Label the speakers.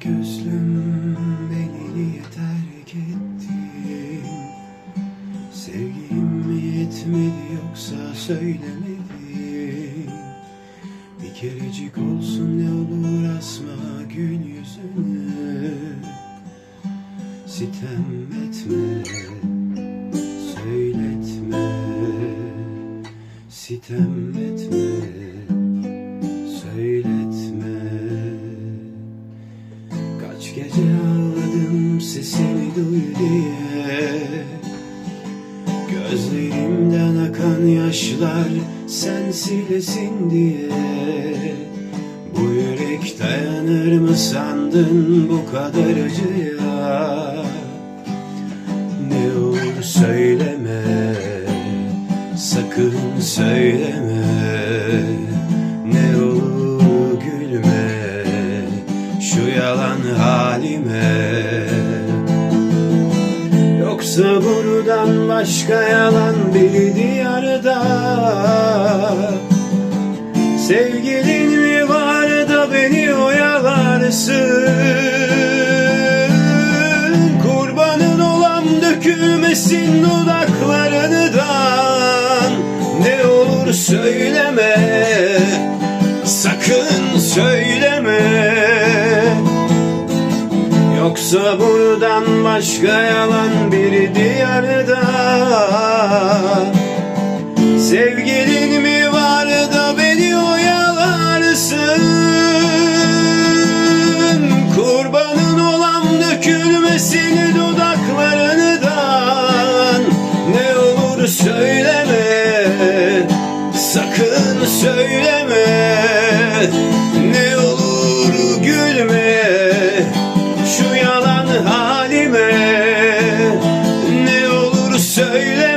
Speaker 1: gözlüm beni niye terk ettin Sevgim mi yetmedi yoksa söylemedin Bir kerecik olsun ne olur asma gün yüzüne Sitem etme söyletme. Sitem etme Gece ağladım sesini duy diye. Gözlerimden akan yaşlar sen silesin diye. Bu yürek dayanır mı sandın bu kadar acıya? Ne olur söyleme sakın söyleme halime Yoksa buradan başka yalan bir diyarda Sevgilin mi var da beni oyalarsın? Kurbanın olam dökülmesin dudaklarından. Ne olur söyleme Sakın söyleme Yoksa buradan başka yalan bir diyarda Sevgilin mi var da beni oyalarsın? Kurbanın olam dökülmesin dudaklarından. Ne olur söyleme Sakın söyleme. Ne yalan